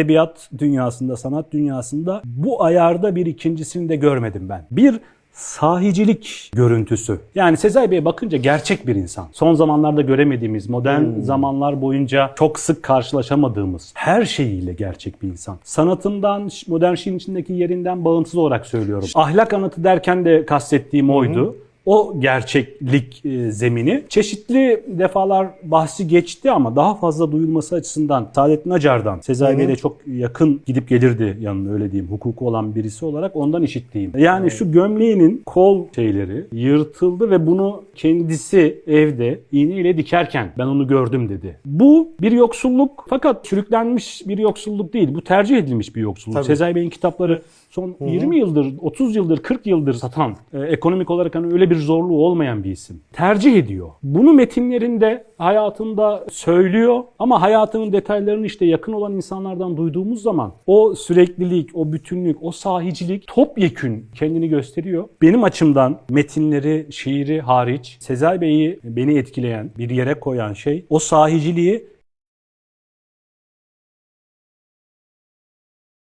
edebiyat dünyasında, sanat dünyasında bu ayarda bir ikincisini de görmedim ben. Bir sahicilik görüntüsü. Yani Sezai Bey'e bakınca gerçek bir insan. Son zamanlarda göremediğimiz, modern zamanlar boyunca çok sık karşılaşamadığımız her şeyiyle gerçek bir insan. Sanatından, modern şiirin içindeki yerinden bağımsız olarak söylüyorum. Ahlak anıtı derken de kastettiğim oydu. O gerçeklik e, zemini çeşitli defalar bahsi geçti ama daha fazla duyulması açısından Saadettin Acar'dan, Sezai Bey'le çok yakın gidip gelirdi yanına öyle diyeyim hukuku olan birisi olarak ondan işittiğim. Yani şu gömleğinin kol şeyleri yırtıldı ve bunu kendisi evde iğneyle dikerken ben onu gördüm dedi. Bu bir yoksulluk fakat sürüklenmiş bir yoksulluk değil. Bu tercih edilmiş bir yoksulluk. Tabii. Sezai Bey'in kitapları son 20 yıldır, 30 yıldır, 40 yıldır satan, e, ekonomik olarak hani öyle bir zorluğu olmayan bir isim. Tercih ediyor. Bunu metinlerinde, hayatında söylüyor ama hayatının detaylarını işte yakın olan insanlardan duyduğumuz zaman o süreklilik, o bütünlük, o sahicilik topyekün kendini gösteriyor. Benim açımdan metinleri, şiiri hariç Sezai Bey'i beni etkileyen, bir yere koyan şey o sahiciliği